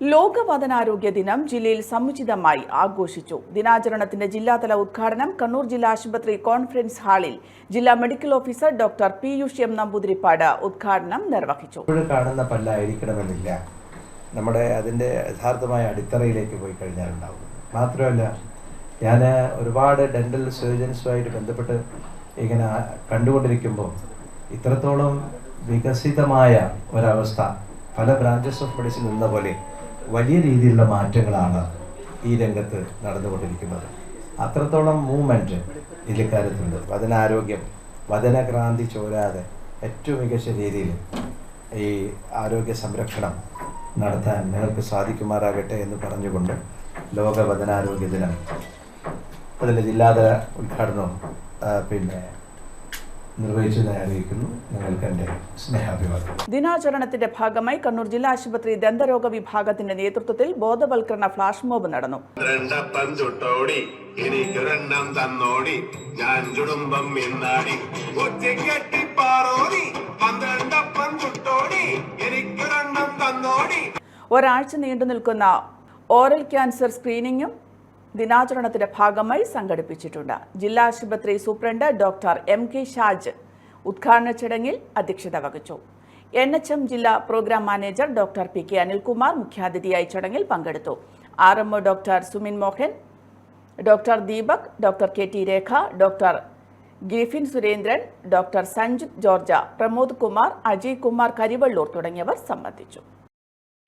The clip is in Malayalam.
ലോകവദനാരോഗ്യ ദിനം ജില്ലയിൽ സമുചിതമായി ആഘോഷിച്ചു. ദിനാചരണത്തിന്റെ ജില്ലാതല ഉദ്ഘാടനം കണ്ണൂർ ജില്ലാ ആശുപത്രി കോൺഫറൻസ് ഹാളിൽ ജില്ലാ medical officer doctor Piyush M Namboothiripad ഉദ്ഘാടനം നിർവഹിച്ചു. കാണുന്ന പല്ലായിരിക്കണമെന്നില്ല. നമ്മുടെ അതിന്റെ യഥാർത്ഥമായ അടിത്തറയിലേക്ക് പോയി കഴിഞ്ഞാൽ ഉണ്ടാവും മാത്രമല്ല ഞാൻ ഒരുപാട് ഡെന്റൽ സർജൻസുമായിട്ട് ബന്ധപ്പെട്ട് ഇങ്ങനെ കണ്ടുകൊണ്ടിരിക്കുമ്പോൾ ഇത്രത്തോളം വികസിതമായ ഒരവസ്ഥ പല ബ്രാഞ്ചസ് ഓഫ് മെഡിസിൻ എന്ന പോലെ വലിയ രീതിയിലുള്ള മാറ്റങ്ങളാണ് ഈ രംഗത്ത് നടന്നുകൊണ്ടിരിക്കുന്നത്. അത്രത്തോളം മൂവ്മെന്റ് ഇതിക്കാര്യത്തുണ്ട് വചനാരോഗ്യം വചനക്രാന്തി ചോരാതെ ഏറ്റവും മികച്ച രീതിയിൽ ഈ ആരോഗ്യ സംരക്ഷണം നടത്താൻ നിങ്ങൾക്ക് സാധിക്കുമാറാകട്ടെ എന്ന് പറഞ്ഞുകൊണ്ട് ലോക വചനാരോഗ്യ ദിനം അതിന്റെ ജില്ലാതല ഉദ്ഘാടനവും പിന്നെ എന്റെ സ്നേഹാഭിവാദം ദിനാചരണത്തിന്റെ ഭാഗമായി കണ്ണൂർ ജില്ലാ ആശുപത്രി ദന്തരോഗ വിഭാഗത്തിന്റെ നേതൃത്വത്തിൽ ബോധവൽക്കരണ ഫ്ലാഷ് മോബ് നടന്നു. രണ്ടപ്പം ചുട്ടോടി എനിക്കൊരെണ്ണം തന്നോടി ഞാൻ ഒറ്റക്കെട്ടി പാറോടി പന്ത്രണ്ടപ്പം ചുട്ടോടി എനിക്കൊരെണ്ണം തന്നോടി. ഒരാഴ്ച നീണ്ടു നിൽക്കുന്ന ഓറൽ ക്യാൻസർ സ്ക്രീനിങ്ങും ദിനാചരണത്തിന്റെ ഭാഗമായി സംഘടിപ്പിച്ചിട്ടുണ്ട്. ജില്ലാ ആശുപത്രി superintendent doctor M K Shaj ഉദ്ഘാടന ചടങ്ങിൽ അധ്യക്ഷത വഹിച്ചു. എൻ എച്ച് എം ജില്ലാ programme manager doctor P K Anilkumar മുഖ്യാതിഥിയായി ചടങ്ങിൽ പങ്കെടുത്തു. R M O doctor Sumin Mohan doctor Deepak doctor K T Rekha doctor Griffin Surendran doctor Sanjith George Pramod Kumar Ajay Kumar Karivellur തുടങ്ങിയവർ സംബന്ധിച്ചു.